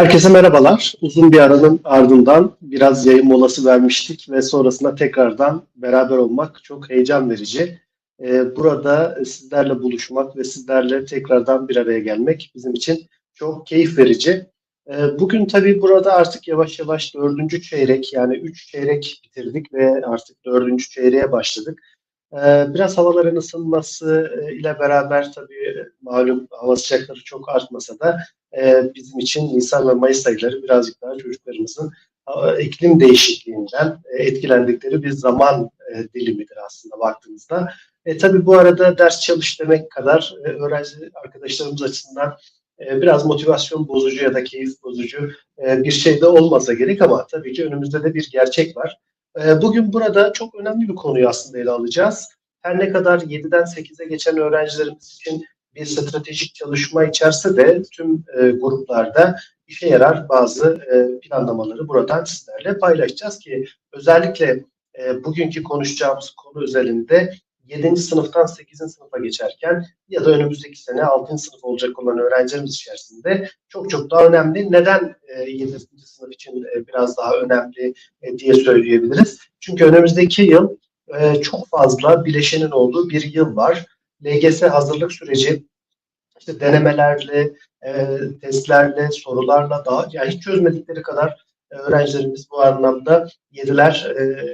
Herkese merhabalar. Uzun bir aranın ardından biraz yayın molası vermiştik ve sonrasında tekrardan beraber olmak çok heyecan verici. Ee, Burada sizlerle buluşmak ve sizlerle tekrardan bir araya gelmek bizim için çok keyif verici. Ee, Bugün tabii burada artık yavaş yavaş dördüncü çeyrek yani üç çeyrek bitirdik ve artık dördüncü çeyreğe başladık. Ee, Biraz havaların ısınması e, ile beraber tabii malum hava sıcakları çok artmasa da e, bizim için Nisan ve Mayıs ayları birazcık daha çocuklarımızın iklim değişikliğinden e, etkilendikleri bir zaman e, dilimidir aslında baktığımızda. E, tabii bu arada ders çalış demek kadar e, öğrenci arkadaşlarımız açısından biraz motivasyon bozucu ya da keyif bozucu bir şey de olmasa gerek ama tabii ki önümüzde de bir gerçek var. Bugün burada çok önemli bir konuyu aslında ele alacağız. Her ne kadar 7'den 8'e geçen öğrencilerimiz için bir stratejik çalışma içerse de tüm e, gruplarda işe yarar bazı e, planlamaları buradan sizlerle paylaşacağız ki özellikle e, bugünkü konuşacağımız konu özelinde 7. sınıftan 8. sınıfa geçerken ya da önümüzdeki sene 6. sınıf olacak olan öğrencilerimiz içerisinde çok çok daha önemli. Neden e, 7. sınıf için e, biraz daha önemli e, diye söyleyebiliriz. Çünkü önümüzdeki yıl e, çok fazla bileşenin olduğu bir yıl var. LGS hazırlık süreci işte denemelerle, e, testlerle, sorularla daha yani hiç çözmedikleri kadar e, öğrencilerimiz bu anlamda yediler e,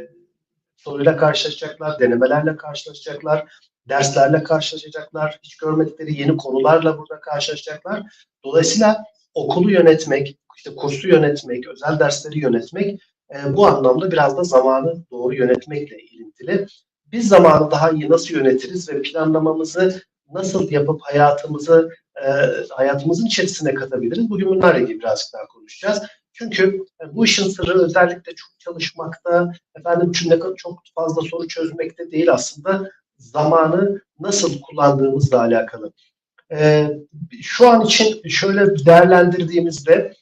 soruyla karşılaşacaklar, denemelerle karşılaşacaklar, derslerle karşılaşacaklar, hiç görmedikleri yeni konularla burada karşılaşacaklar. Dolayısıyla okulu yönetmek, işte kursu yönetmek, özel dersleri yönetmek e, bu anlamda biraz da zamanı doğru yönetmekle ilintili. Biz zamanı daha iyi nasıl yönetiriz ve planlamamızı nasıl yapıp hayatımızı e, hayatımızın içerisine katabiliriz? Bugün bunlarla ilgili birazcık daha konuşacağız. Çünkü e, bu işin sırrı özellikle çok çalışmakta, efendim çünkü çok fazla soru çözmekte değil aslında zamanı nasıl kullandığımızla alakalı. E, şu an için şöyle değerlendirdiğimizde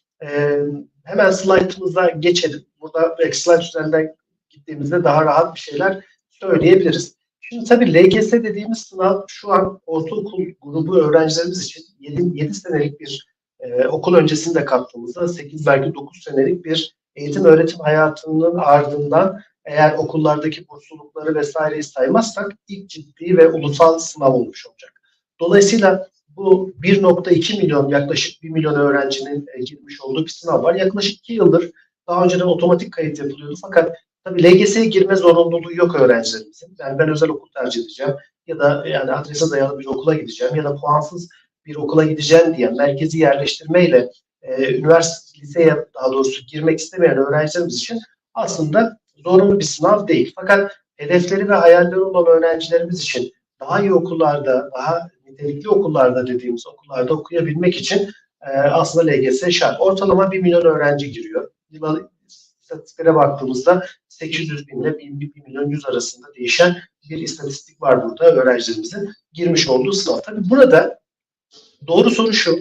hemen slaytımıza geçelim. Burada slide üzerinden gittiğimizde daha rahat bir şeyler söyleyebiliriz. Şimdi tabii LGS dediğimiz sınav şu an ortaokul grubu öğrencilerimiz için 7, 7 senelik bir e, okul öncesinde kattığımızda 8 belki 9 senelik bir eğitim öğretim hayatının ardından eğer okullardaki burslulukları vesaireyi saymazsak ilk ciddi ve ulusal sınav olmuş olacak. Dolayısıyla bu 1.2 milyon yaklaşık 1 milyon öğrencinin e, girmiş olduğu bir sınav var. Yaklaşık 2 yıldır daha önceden otomatik kayıt yapılıyordu fakat Tabii LGS'ye girme zorunluluğu yok öğrencilerimizin. Yani ben özel okul tercih edeceğim ya da yani adrese dayalı bir okula gideceğim ya da puansız bir okula gideceğim diye merkezi yerleştirmeyle e, üniversite liseye daha doğrusu girmek istemeyen öğrencilerimiz için aslında zorunlu bir sınav değil. Fakat hedefleri ve hayalleri olan öğrencilerimiz için daha iyi okullarda, daha nitelikli okullarda dediğimiz okullarda okuyabilmek için e, aslında LGS şart. Ortalama 1 milyon öğrenci giriyor. Yıla, istatistiklere baktığımızda 800 bin ile 1, 1 milyon 100 arasında değişen bir istatistik var burada öğrencilerimizin girmiş olduğu sınav. Tabii burada doğru soru şu.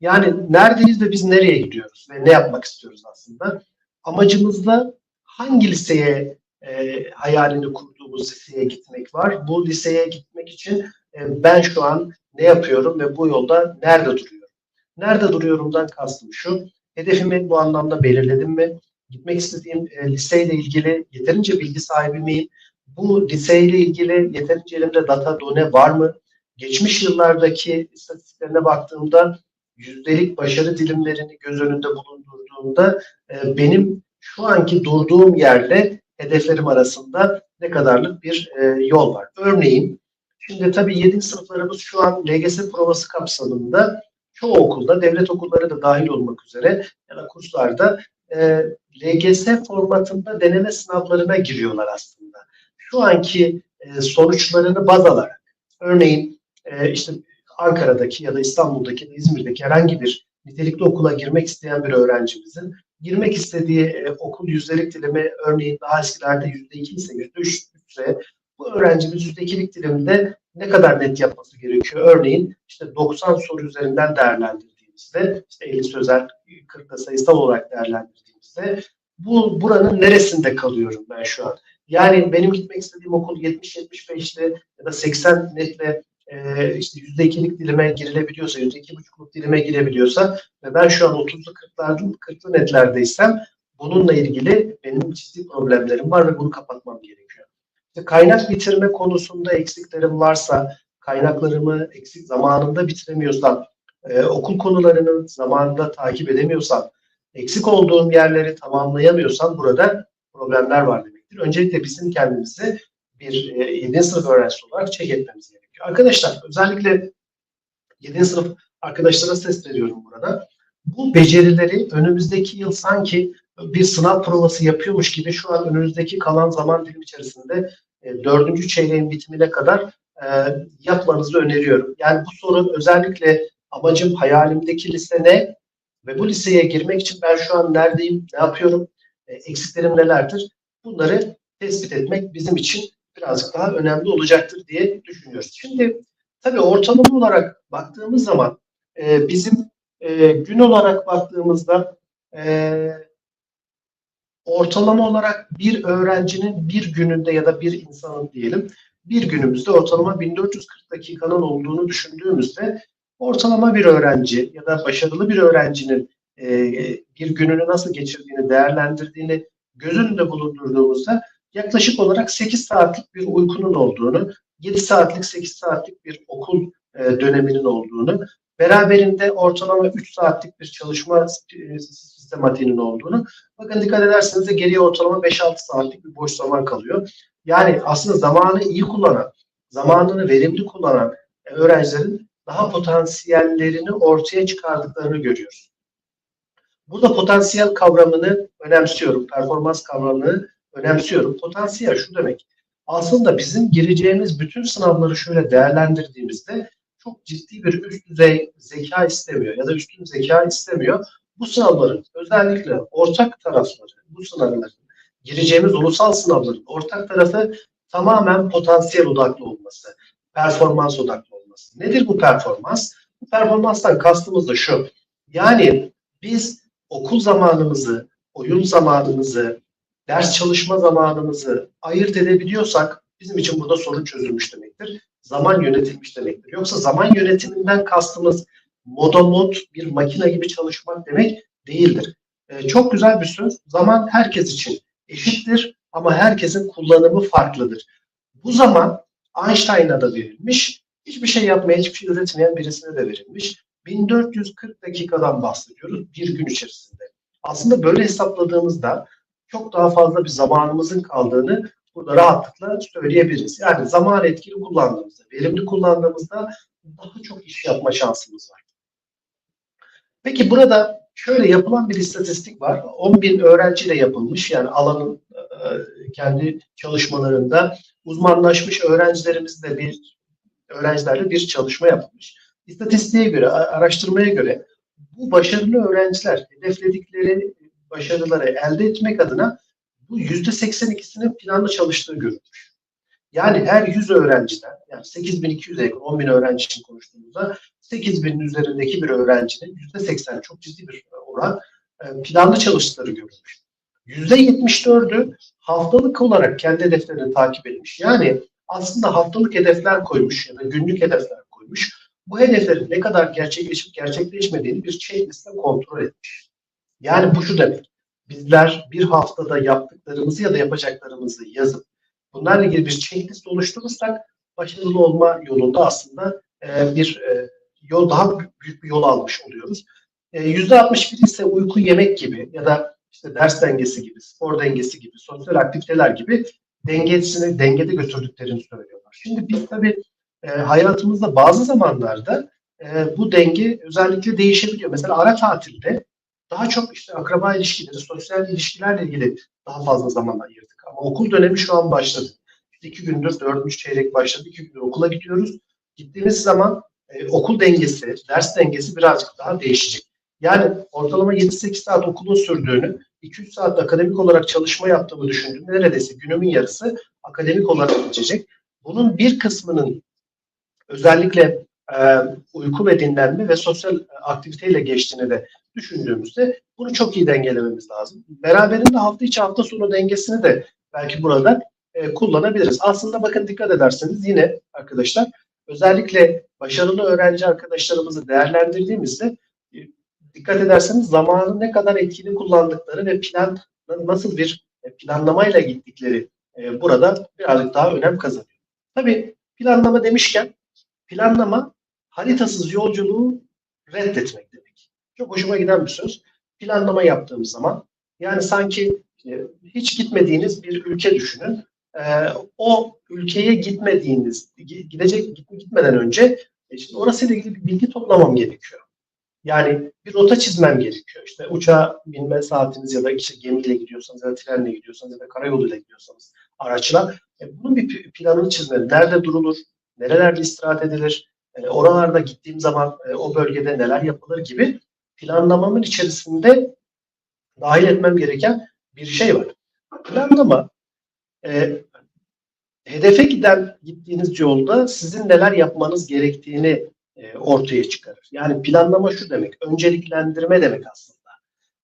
Yani neredeyiz ve biz nereye gidiyoruz ve ne yapmak istiyoruz aslında? Amacımızda hangi liseye e, hayalini kurduğumuz liseye gitmek var? Bu liseye gitmek için e, ben şu an ne yapıyorum ve bu yolda nerede duruyorum? Nerede duruyorumdan kastım şu. Hedefimi bu anlamda belirledim mi? Gitmek istediğim e, liseyle ilgili yeterince bilgi sahibi miyim? Bu liseyle ilgili yeterince elimde data done var mı? Geçmiş yıllardaki istatistiklerine baktığımda yüzdelik başarı dilimlerini göz önünde bulundurduğumda e, benim şu anki durduğum yerle hedeflerim arasında ne kadarlık bir e, yol var. Örneğin şimdi tabii 7. sınıflarımız şu an LGS provası kapsamında çoğu okulda, devlet okulları da dahil olmak üzere ya da kurslarda e, LGS formatında deneme sınavlarına giriyorlar aslında. Şu anki e, sonuçlarını baz alarak, örneğin e, işte Ankara'daki ya da İstanbul'daki İzmir'deki herhangi bir nitelikli okula girmek isteyen bir öğrencimizin girmek istediği e, okul yüzdelik dilimi örneğin daha eskilerde yüzde iki ise yüzde üç ise bu öğrencimiz yüzde ikilik dilimde ne kadar net yapması gerekiyor? Örneğin işte 90 soru üzerinden değerlendirdiğimizde işte 50 sözel 40 da sayısal olarak değerlendirdiğimizde bu buranın neresinde kalıyorum ben şu an? Yani benim gitmek istediğim okul 70-75'te ya da 80 netle e, işte %2'lik dilime girilebiliyorsa, %2,5'luk dilime girebiliyorsa ve ben şu an 30'lu 40'lı 40'lı netlerdeysem bununla ilgili benim ciddi problemlerim var ve bunu kapatmam gerekiyor. İşte kaynak bitirme konusunda eksiklerim varsa, kaynaklarımı eksik zamanında bitiremiyorsam, e, okul konularını zamanında takip edemiyorsam, eksik olduğum yerleri tamamlayamıyorsam burada problemler var demektir. Öncelikle bizim kendimizi bir e, 7. sınıf öğrencisi olarak check etmemiz gerekiyor. Arkadaşlar özellikle 7. sınıf arkadaşlara sesleniyorum burada. Bu becerileri önümüzdeki yıl sanki bir sınav provası yapıyormuş gibi şu an önümüzdeki kalan zaman dilimi içerisinde e, dördüncü çeyreğin bitimine kadar e, yapmanızı öneriyorum. Yani bu sorun özellikle amacım hayalimdeki lise ne ve bu liseye girmek için ben şu an neredeyim, ne yapıyorum, e, eksiklerim nelerdir? Bunları tespit etmek bizim için birazcık daha önemli olacaktır diye düşünüyoruz. Şimdi tabii ortalama olarak baktığımız zaman e, bizim e, gün olarak baktığımızda e, ortalama olarak bir öğrencinin bir gününde ya da bir insanın diyelim bir günümüzde ortalama 1440 dakikanın olduğunu düşündüğümüzde ortalama bir öğrenci ya da başarılı bir öğrencinin e, bir gününü nasıl geçirdiğini, değerlendirdiğini göz önünde bulundurduğumuzda yaklaşık olarak 8 saatlik bir uykunun olduğunu, 7 saatlik, 8 saatlik bir okul e, döneminin olduğunu, beraberinde ortalama 3 saatlik bir çalışma e, sistematiğinin olduğunu, bakın dikkat ederseniz de geriye ortalama 5-6 saatlik bir boş zaman kalıyor. Yani aslında zamanı iyi kullanan, zamanını verimli kullanan öğrencilerin daha potansiyellerini ortaya çıkardıklarını görüyoruz. Burada potansiyel kavramını önemsiyorum, performans kavramını önemsiyorum. Potansiyel şu demek. Aslında bizim gireceğimiz bütün sınavları şöyle değerlendirdiğimizde çok ciddi bir üst düzey zeka istemiyor ya da üstün zeka istemiyor. Bu sınavların özellikle ortak tarafları, bu sınavların gireceğimiz ulusal sınavların ortak tarafı tamamen potansiyel odaklı olması, performans odaklı olması. Nedir bu performans? Bu performanstan kastımız da şu. Yani biz okul zamanımızı, oyun zamanımızı, ders çalışma zamanımızı ayırt edebiliyorsak bizim için burada sorun çözülmüş demektir. Zaman yönetilmiş demektir. Yoksa zaman yönetiminden kastımız modomot bir makine gibi çalışmak demek değildir. Ee, çok güzel bir söz. Zaman herkes için eşittir ama herkesin kullanımı farklıdır. Bu zaman Einstein'a da verilmiş, hiçbir şey yapmaya, hiçbir şey üretmeyen birisine de verilmiş. 1440 dakikadan bahsediyoruz bir gün içerisinde. Aslında böyle hesapladığımızda çok daha fazla bir zamanımızın kaldığını burada rahatlıkla söyleyebiliriz. Yani zaman etkili kullandığımızda, verimli kullandığımızda daha çok iş yapma şansımız var. Peki burada şöyle yapılan bir istatistik var. 10 bin öğrenciyle yapılmış yani alanın e, kendi çalışmalarında uzmanlaşmış öğrencilerimizle bir öğrencilerle bir çalışma yapılmış. İstatistiğe göre, araştırmaya göre bu başarılı öğrenciler hedefledikleri başarıları elde etmek adına bu yüzde 82'sinin planlı çalıştığı görülmüş. Yani her 100 öğrenciden, yani 8200'e yakın 10 bin öğrenci için konuştuğumuzda 8000'in üzerindeki bir öğrencinin yüzde 80 çok ciddi bir oran e, planlı çalıştıkları görülmüş. Yüzde 74'ü haftalık olarak kendi hedeflerini takip etmiş. Yani aslında haftalık hedefler koymuş ya da günlük hedefler koymuş. Bu hedeflerin ne kadar gerçekleşip gerçekleşmediğini bir checkliste kontrol etmiş. Yani bu şu demek. Bizler bir haftada yaptıklarımızı ya da yapacaklarımızı yazıp bunlarla ilgili bir checklist oluşturursak başarılı olma yolunda aslında e, bir e, yol daha büyük bir yol almış oluyoruz. E, %61 ise uyku yemek gibi ya da işte ders dengesi gibi, spor dengesi gibi, sosyal aktiviteler gibi dengesini dengede götürdüklerini söylüyorlar. Şimdi biz tabii e, hayatımızda bazı zamanlarda e, bu denge özellikle değişebiliyor. Mesela ara tatilde daha çok işte akraba ilişkileri, sosyal ilişkilerle ilgili daha fazla zaman ayırdık. Ama okul dönemi şu an başladı. İşte iki gündür, dördüncü çeyrek başladı. iki gündür okula gidiyoruz. Gittiğimiz zaman e, okul dengesi, ders dengesi birazcık daha değişecek. Yani ortalama 7-8 saat okulun sürdüğünü, 2-3 saat akademik olarak çalışma yaptığımı düşündüğümde neredeyse günümün yarısı akademik olarak geçecek. Bunun bir kısmının özellikle e, uyku ve dinlenme ve sosyal aktiviteyle geçtiğini de düşündüğümüzde bunu çok iyi dengelememiz lazım. Beraberinde hafta içi hafta sonu dengesini de belki burada e, kullanabiliriz. Aslında bakın dikkat ederseniz yine arkadaşlar özellikle başarılı öğrenci arkadaşlarımızı değerlendirdiğimizde e, dikkat ederseniz zamanı ne kadar etkili kullandıkları ve plan nasıl bir e, planlamayla gittikleri e, burada birazcık daha önem kazanıyor. Tabii planlama demişken planlama haritasız yolculuğu reddetmek demek. Çok hoşuma giden bir söz. Planlama yaptığımız zaman yani sanki e, hiç gitmediğiniz bir ülke düşünün. E, o ülkeye gitmediğiniz, gidecek gitmeden önce e, şimdi orasıyla ilgili bir bilgi toplamam gerekiyor. Yani bir rota çizmem gerekiyor. İşte uçağa binme saatiniz ya da işte gemiyle gidiyorsanız ya da trenle gidiyorsanız ya da karayoluyla gidiyorsanız araçla e, bunun bir planını çizmeli. Nerede durulur? Nerelerde istirahat edilir? E, oralarda gittiğim zaman e, o bölgede neler yapılır gibi planlamamın içerisinde dahil etmem gereken bir şey var. Planlama e, hedefe giden gittiğiniz yolda sizin neler yapmanız gerektiğini e, ortaya çıkarır. Yani planlama şu demek, önceliklendirme demek aslında.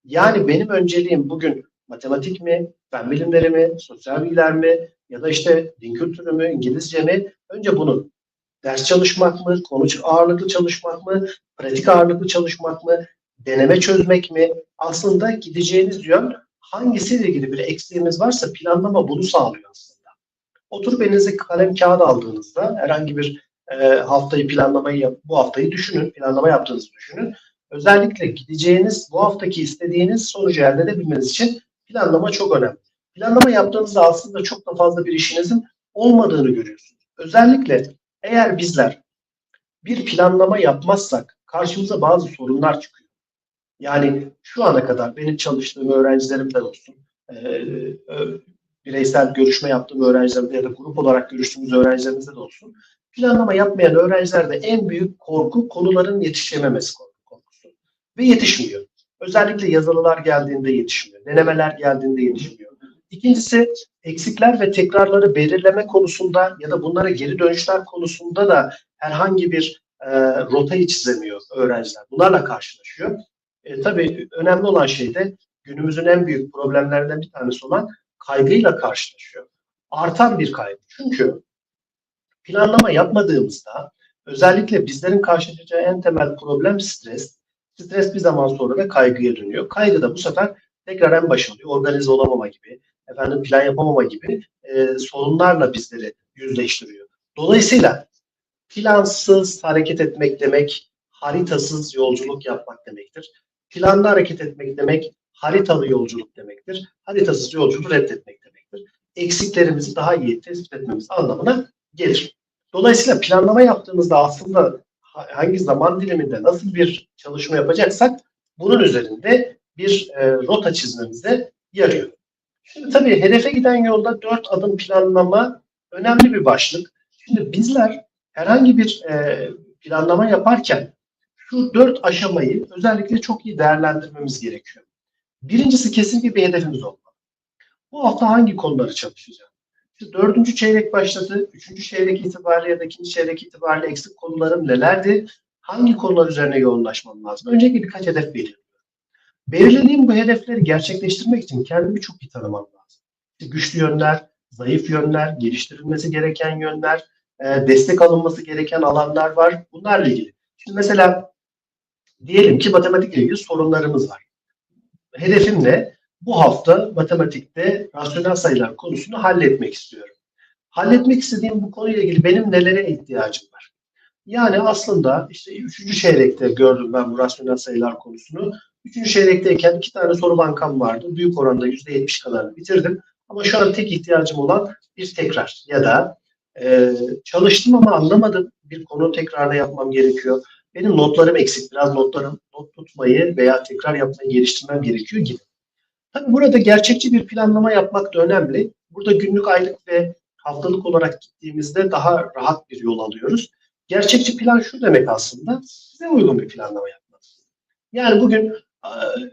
Yani benim önceliğim bugün matematik mi, fen bilimleri mi, sosyal bilgiler mi ya da işte din kültürü mü, İngilizce mi? Önce bunu ders çalışmak mı, konu ağırlıklı çalışmak mı, pratik ağırlıklı çalışmak mı, deneme çözmek mi? Aslında gideceğiniz yön hangisiyle ilgili bir eksiğimiz varsa planlama bunu sağlıyor aslında. Oturup elinize kalem kağıt aldığınızda herhangi bir e, haftayı planlamayı bu haftayı düşünün, planlama yaptığınızı düşünün. Özellikle gideceğiniz, bu haftaki istediğiniz sonucu elde edebilmeniz için planlama çok önemli. Planlama yaptığınızda aslında çok da fazla bir işinizin olmadığını görüyorsunuz. Özellikle eğer bizler bir planlama yapmazsak karşımıza bazı sorunlar çıkıyor. Yani şu ana kadar benim çalıştığım öğrencilerimden olsun, e, bireysel görüşme yaptığım öğrencilerimde ya da grup olarak görüştüğümüz öğrencilerimizde de olsun, planlama yapmayan öğrencilerde en büyük korku konuların yetişememesi korkusu. Ve yetişmiyor. Özellikle yazılılar geldiğinde yetişmiyor. Denemeler geldiğinde yetişmiyor. İkincisi eksikler ve tekrarları belirleme konusunda ya da bunlara geri dönüşler konusunda da herhangi bir e, rotayı çizemiyor öğrenciler. Bunlarla karşılaşıyor. E, tabii önemli olan şey de günümüzün en büyük problemlerinden bir tanesi olan kaygıyla karşılaşıyor. Artan bir kaygı. Çünkü planlama yapmadığımızda özellikle bizlerin karşılaşacağı en temel problem stres. Stres bir zaman sonra da kaygıya dönüyor. Kaygı da bu sefer tekrar en başa alıyor. Organize olamama gibi, efendim plan yapamama gibi e, sorunlarla bizleri yüzleştiriyor. Dolayısıyla plansız hareket etmek demek haritasız yolculuk yapmak demektir. Planlı hareket etmek demek haritalı yolculuk demektir. Haritasız yolculuğu reddetmek demektir. Eksiklerimizi daha iyi tespit etmemiz anlamına gelir. Dolayısıyla planlama yaptığımızda aslında hangi zaman diliminde nasıl bir çalışma yapacaksak bunun üzerinde bir e, rota çizmemize yarıyor. Şimdi tabii hedefe giden yolda dört adım planlama önemli bir başlık. Şimdi bizler herhangi bir e, planlama yaparken şu dört aşamayı özellikle çok iyi değerlendirmemiz gerekiyor. Birincisi kesinlikle bir hedefimiz olmalı. Bu hafta hangi konuları çalışacağım? İşte dördüncü çeyrek başladı. Üçüncü çeyrek itibariyle ya da ikinci çeyrek itibariyle eksik konularım nelerdi? Hangi konular üzerine yoğunlaşmam lazım? Öncelikle birkaç hedef belirliyorum. Belirlediğim bu hedefleri gerçekleştirmek için kendimi çok iyi tanımam lazım. İşte güçlü yönler, zayıf yönler, geliştirilmesi gereken yönler, e, destek alınması gereken alanlar var. Bunlarla ilgili. Şimdi mesela diyelim ki matematikle ilgili sorunlarımız var. Hedefim ne? Bu hafta matematikte rasyonel sayılar konusunu halletmek istiyorum. Halletmek istediğim bu konuyla ilgili benim nelere ihtiyacım var? Yani aslında işte üçüncü çeyrekte gördüm ben bu rasyonel sayılar konusunu. Üçüncü çeyrekteyken iki tane soru bankam vardı. Büyük oranda yüzde yetmiş kadarını bitirdim. Ama şu an tek ihtiyacım olan bir tekrar ya da e, çalıştım ama anlamadım. Bir konu tekrarda yapmam gerekiyor. Benim notlarım eksik. Biraz notlarım not tutmayı veya tekrar yapmayı geliştirmem gerekiyor gibi. Tabii burada gerçekçi bir planlama yapmak da önemli. Burada günlük, aylık ve haftalık olarak gittiğimizde daha rahat bir yol alıyoruz. Gerçekçi plan şu demek aslında, size uygun bir planlama yapmak. Yani bugün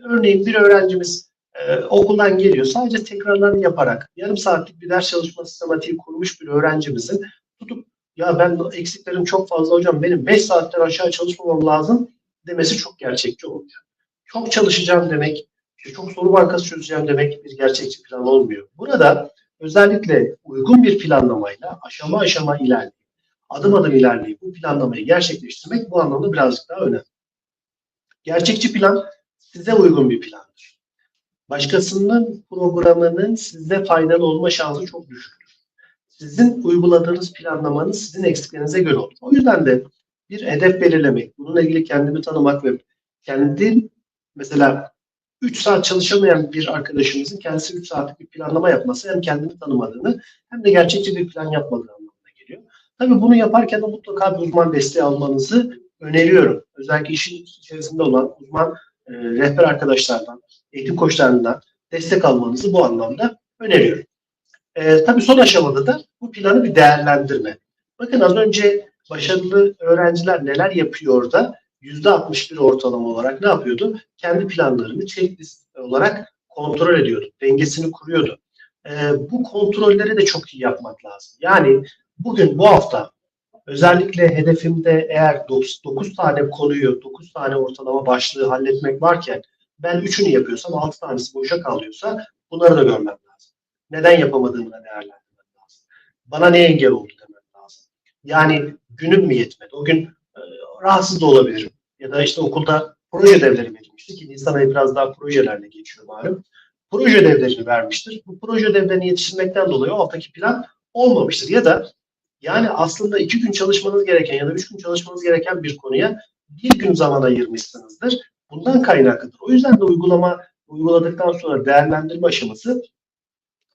örneğin bir öğrencimiz e, okuldan geliyor, sadece tekrarlarını yaparak yarım saatlik bir ders çalışma sistematiği kurmuş bir öğrencimizin tutup ya ben eksiklerim çok fazla hocam benim 5 saatten aşağı çalışmamam lazım demesi çok gerçekçi olmuyor. Çok çalışacağım demek, işte çok soru bankası çözeceğim demek bir gerçekçi plan olmuyor. Burada özellikle uygun bir planlamayla aşama aşama ilerleyip adım adım ilerleyip bu planlamayı gerçekleştirmek bu anlamda birazcık daha önemli. Gerçekçi plan size uygun bir plandır. Başkasının programının size faydalı olma şansı çok düşüktür. Sizin uyguladığınız planlamanız sizin eksiklerinize göre olur. O yüzden de bir hedef belirlemek, bununla ilgili kendimi tanımak ve kendi mesela 3 saat çalışamayan bir arkadaşımızın kendisi 3 saatlik bir planlama yapması hem kendini tanımadığını hem de gerçekçi bir plan yapmadığı anlamına geliyor. Tabii bunu yaparken de mutlaka bir uzman desteği almanızı öneriyorum. Özellikle işin içerisinde olan uzman e, rehber arkadaşlardan, eğitim koçlarından destek almanızı bu anlamda öneriyorum. E, tabii son aşamada da bu planı bir değerlendirme. Bakın az önce başarılı öğrenciler neler yapıyor da %61 ortalama olarak ne yapıyordu? Kendi planlarını checklist olarak kontrol ediyordu. Dengesini kuruyordu. E, bu kontrolleri de çok iyi yapmak lazım. Yani bugün bu hafta özellikle hedefimde eğer 9, 9 tane konuyu, 9 tane ortalama başlığı halletmek varken ben 3'ünü yapıyorsam 6 tanesi boşa kalıyorsa bunları da görmem lazım. Neden yapamadığımı da değerlendirmem lazım. Bana ne engel oldu demem lazım. Yani günüm mü yetmedi? O gün e, rahatsız da olabilirim. Ya da işte okulda proje ödevleri verilmişti ki Nisan ayı biraz daha projelerle geçiyor malum. Proje ödevlerini vermiştir. Bu proje ödevlerini yetiştirmekten dolayı alttaki plan olmamıştır. Ya da yani aslında iki gün çalışmanız gereken ya da üç gün çalışmanız gereken bir konuya bir gün zaman ayırmışsınızdır. Bundan kaynaklıdır. O yüzden de uygulama uyguladıktan sonra değerlendirme aşaması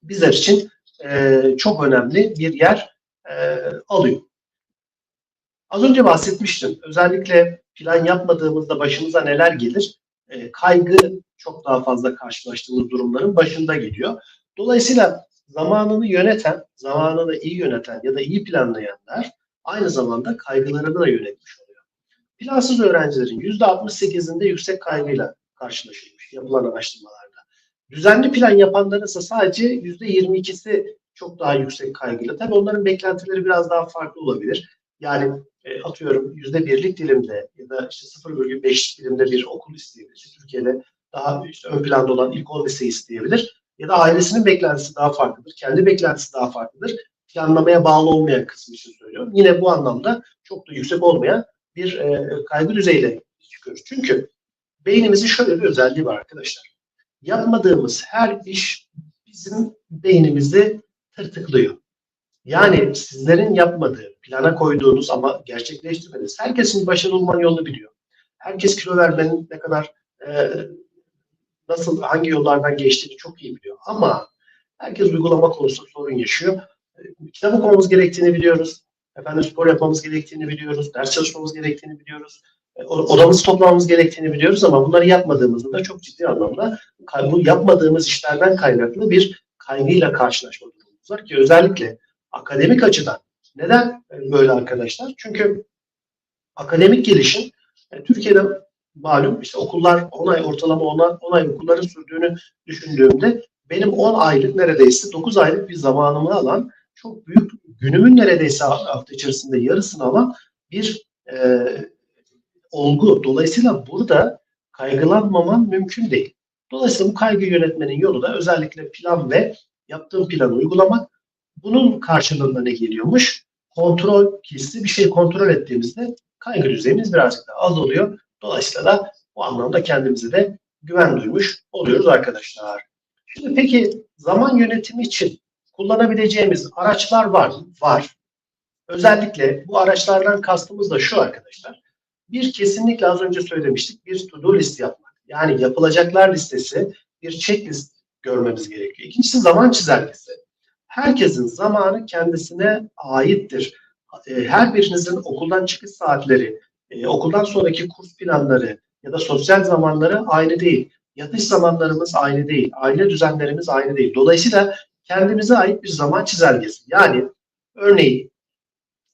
bizler için e, çok önemli bir yer e, alıyor. Az önce bahsetmiştim. Özellikle plan yapmadığımızda başımıza neler gelir? E, kaygı çok daha fazla karşılaştığımız durumların başında geliyor. Dolayısıyla zamanını yöneten, zamanını iyi yöneten ya da iyi planlayanlar aynı zamanda kaygılarını da yönetmiş oluyor. Plansız öğrencilerin %68'inde yüksek kaygıyla karşılaşılmış yapılan araştırmalarda. Düzenli plan yapanların ise sadece %22'si çok daha yüksek kaygıyla. Tabii onların beklentileri biraz daha farklı olabilir. Yani e, atıyorum %1'lik dilimde ya da işte 0,5 dilimde bir okul isteyebilir. İşte Türkiye'de daha işte ön planda olan ilk 10 lise isteyebilir ya da ailesinin beklentisi daha farklıdır. Kendi beklentisi daha farklıdır. Planlamaya bağlı olmayan kısmı için söylüyorum. Yine bu anlamda çok da yüksek olmayan bir e, kaygı düzeyiyle çıkıyoruz. Çünkü beynimizin şöyle bir özelliği var arkadaşlar. Yapmadığımız her iş bizim beynimizi tırtıklıyor. Yani sizlerin yapmadığı, plana koyduğunuz ama gerçekleştirmediğiniz, herkesin başarılı olmanın yolunu biliyor. Herkes kilo vermenin ne kadar e, nasıl hangi yollardan geçtiğini çok iyi biliyor. Ama herkes uygulama konusunda sorun yaşıyor. E, kitap okumamız gerektiğini biliyoruz. Efendim spor yapmamız gerektiğini biliyoruz. Ders çalışmamız gerektiğini biliyoruz. E, odamızı toplamamız gerektiğini biliyoruz ama bunları yapmadığımızda da çok ciddi anlamda bu yapmadığımız işlerden kaynaklı bir kaygıyla karşılaşma durumumuz var ki özellikle akademik açıdan. Neden böyle arkadaşlar? Çünkü akademik gelişim e, Türkiye'de malum işte okullar 10 ay ortalama 10 ay, 10 ay okulların sürdüğünü düşündüğümde benim 10 aylık neredeyse 9 aylık bir zamanımı alan çok büyük günümün neredeyse hafta içerisinde yarısını alan bir e, olgu. Dolayısıyla burada kaygılanmaman mümkün değil. Dolayısıyla bu kaygı yönetmenin yolu da özellikle plan ve yaptığım planı uygulamak. Bunun karşılığında ne geliyormuş? Kontrol hissi bir şey kontrol ettiğimizde kaygı düzeyimiz birazcık daha az oluyor. Dolayısıyla da bu anlamda kendimize de güven duymuş oluyoruz arkadaşlar. Şimdi peki zaman yönetimi için kullanabileceğimiz araçlar var mı? Var. Özellikle bu araçlardan kastımız da şu arkadaşlar. Bir kesinlikle az önce söylemiştik bir to-do list yapmak. Yani yapılacaklar listesi, bir checklist görmemiz gerekiyor. İkincisi zaman çizelgesi. Herkesin zamanı kendisine aittir. Her birinizin okuldan çıkış saatleri, e, okuldan sonraki kurs planları ya da sosyal zamanları aynı değil. Yatış zamanlarımız aynı değil. Aile düzenlerimiz aynı değil. Dolayısıyla kendimize ait bir zaman çizelgesi. Yani örneğin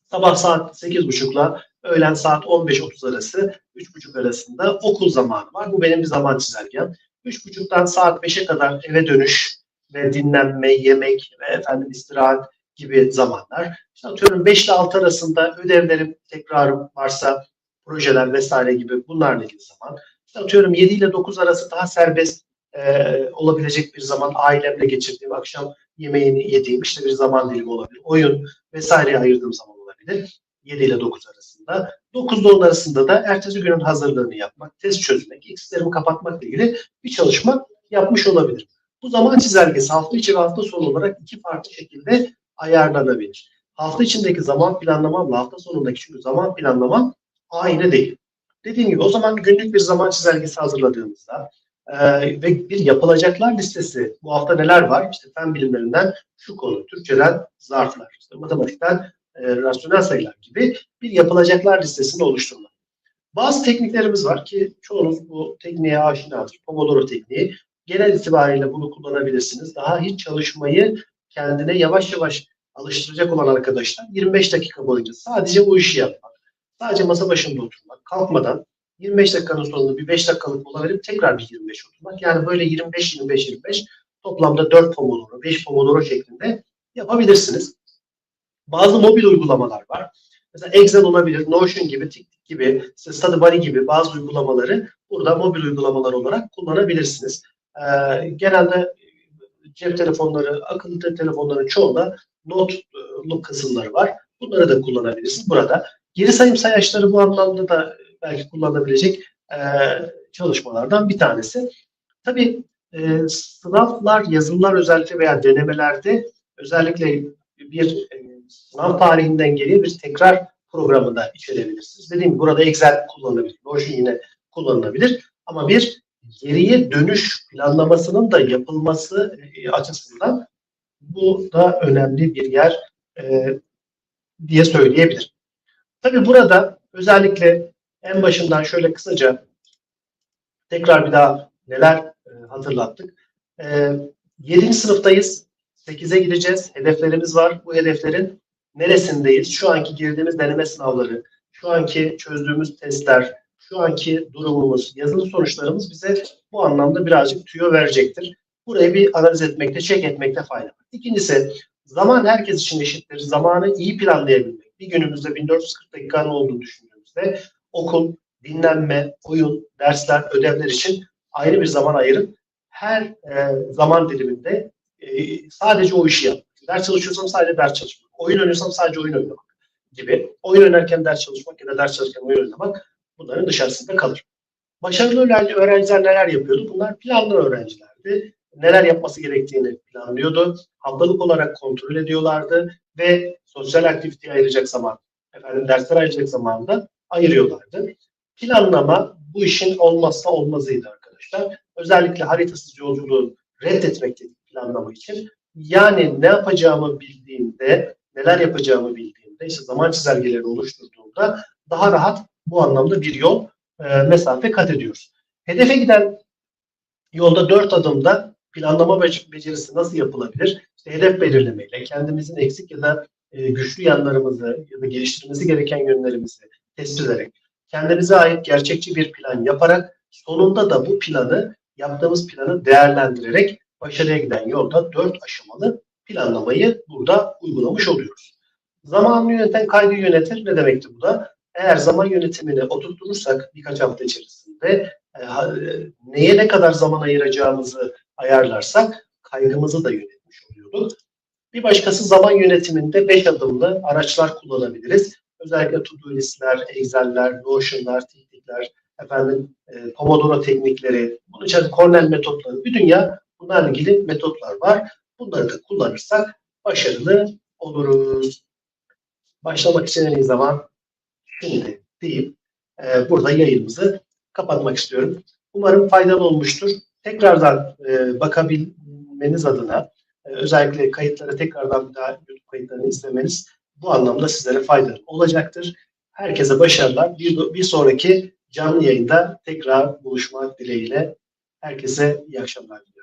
sabah saat 8.30'la öğlen saat 15.30 arası 3.30 arasında okul zamanı var. Bu benim bir zaman çizelgem. 3.30'dan saat 5'e kadar eve dönüş ve dinlenme, yemek ve efendim istirahat gibi zamanlar. İşte atıyorum 5 ile 6 arasında ödevlerim, tekrarım varsa projeler vesaire gibi bunlarla ilgili zaman. İşte atıyorum 7 ile 9 arası daha serbest e, olabilecek bir zaman ailemle geçirdiğim akşam yemeğini yediğim işte bir zaman dilimi olabilir. Oyun vesaireye ayırdığım zaman olabilir. 7 ile 9 arasında. 9 ile 10 arasında da ertesi günün hazırlığını yapmak, test çözmek, eksilerimi kapatmakla ilgili bir çalışma yapmış olabilir. Bu zaman çizelgesi hafta içi ve hafta sonu olarak iki farklı şekilde ayarlanabilir. Hafta içindeki zaman planlamamla hafta sonundaki çünkü zaman planlamam aynı değil. Dediğim gibi o zaman günlük bir zaman çizelgesi hazırladığımızda e, ve bir yapılacaklar listesi bu hafta neler var? İşte fen bilimlerinden şu konu, Türkçeden zarflar, işte matematikten e, rasyonel sayılar gibi bir yapılacaklar listesini oluşturmak. Bazı tekniklerimiz var ki çoğunuz bu tekniğe aşinadır. Pomodoro tekniği. Genel itibariyle bunu kullanabilirsiniz. Daha hiç çalışmayı kendine yavaş yavaş alıştıracak olan arkadaşlar 25 dakika boyunca sadece bu işi yapmak. Sadece masa başında oturmak, kalkmadan 25 dakikanın sonunda bir 5 dakikalık mola verip tekrar bir 25 oturmak. Yani böyle 25-25-25 toplamda 4 Pomodoro, 5 Pomodoro şeklinde yapabilirsiniz. Bazı mobil uygulamalar var. Mesela Excel olabilir, Notion gibi, TikTok gibi, işte StudyBuddy gibi bazı uygulamaları burada mobil uygulamalar olarak kullanabilirsiniz. Ee, genelde cep telefonları, akıllı te- telefonların çoğunda notluk kısımları var. Bunları da kullanabilirsiniz burada. Geri sayım sayaçları bu anlamda da belki kullanılabilecek e, çalışmalardan bir tanesi. Tabii e, sınavlar, yazılılar özellikle veya denemelerde özellikle bir e, sınav tarihinden geriye bir tekrar programı da içerebilirsiniz. Dediğim gibi burada Excel kullanılabilir, Notion yine kullanılabilir ama bir geriye dönüş planlamasının da yapılması e, açısından bu da önemli bir yer e, diye söyleyebilirim. Tabii burada özellikle en başından şöyle kısaca tekrar bir daha neler e, hatırlattık. E, 7. sınıftayız. 8'e gideceğiz. Hedeflerimiz var. Bu hedeflerin neresindeyiz? Şu anki girdiğimiz deneme sınavları, şu anki çözdüğümüz testler, şu anki durumumuz, yazılı sonuçlarımız bize bu anlamda birazcık tüyo verecektir. Burayı bir analiz etmekte, çek etmekte fayda var. İkincisi, zaman herkes için eşittir. Zamanı iyi planlayabilmek. Bir günümüzde 1440 dakikanın olduğunu düşündüğümüzde okul, dinlenme, oyun, dersler, ödevler için ayrı bir zaman ayırıp her e, zaman diliminde e, sadece o işi yapmak. Ders çalışıyorsam sadece ders çalışmak. Oyun oynuyorsam sadece oyun oynamak gibi. Oyun oynarken ders çalışmak ya da ders çalışırken oyun oynamak bunların dışarısında kalır. Başarılı öğrenci- öğrenciler neler yapıyordu? Bunlar planlı öğrencilerdi. Neler yapması gerektiğini planlıyordu. Haftalık olarak kontrol ediyorlardı ve sosyal aktiviteye ayıracak zaman, efendim derslere ayıracak zamanı da ayırıyorlardı. Planlama bu işin olmazsa olmazıydı arkadaşlar. Özellikle haritasız yolculuğu reddetmek dedik planlama için. Yani ne yapacağımı bildiğimde, neler yapacağımı bildiğimde, işte zaman çizelgelerini oluşturduğumda daha rahat bu anlamda bir yol, e, mesafe kat ediyoruz. Hedefe giden yolda dört adımda planlama bec- becerisi nasıl yapılabilir? İşte hedef belirlemeyle, kendimizin eksik ya da e, güçlü yanlarımızı ya da geliştirmesi gereken yönlerimizi tespit ederek, kendimize ait gerçekçi bir plan yaparak, sonunda da bu planı, yaptığımız planı değerlendirerek başarıya giden yolda dört aşamalı planlamayı burada uygulamış oluyoruz. Zamanı yöneten kaygı yönetir. Ne demekti bu da? Eğer zaman yönetimini oturturursak birkaç hafta içerisinde e, e, neye ne kadar zaman ayıracağımızı ayarlarsak kaygımızı da yönetmiş oluyorduk. Bir başkası zaman yönetiminde 5 adımlı araçlar kullanabiliriz. Özellikle to-do listler, Excel'ler, Notion'lar, teknikler, efendim e, Pomodoro teknikleri, bunun içerisinde Cornell metotları, bir dünya bunlarla ilgili metotlar var. Bunları da kullanırsak başarılı oluruz. Başlamak için zaman şimdi deyip e, burada yayınımızı kapatmak istiyorum. Umarım faydalı olmuştur. Tekrardan e, bakabilmeniz adına e, özellikle kayıtları tekrardan bir daha YouTube kayıtlarını izlemeniz bu anlamda sizlere faydalı olacaktır. Herkese başarılar. Bir, bir sonraki canlı yayında tekrar buluşmak dileğiyle. Herkese iyi akşamlar diliyorum.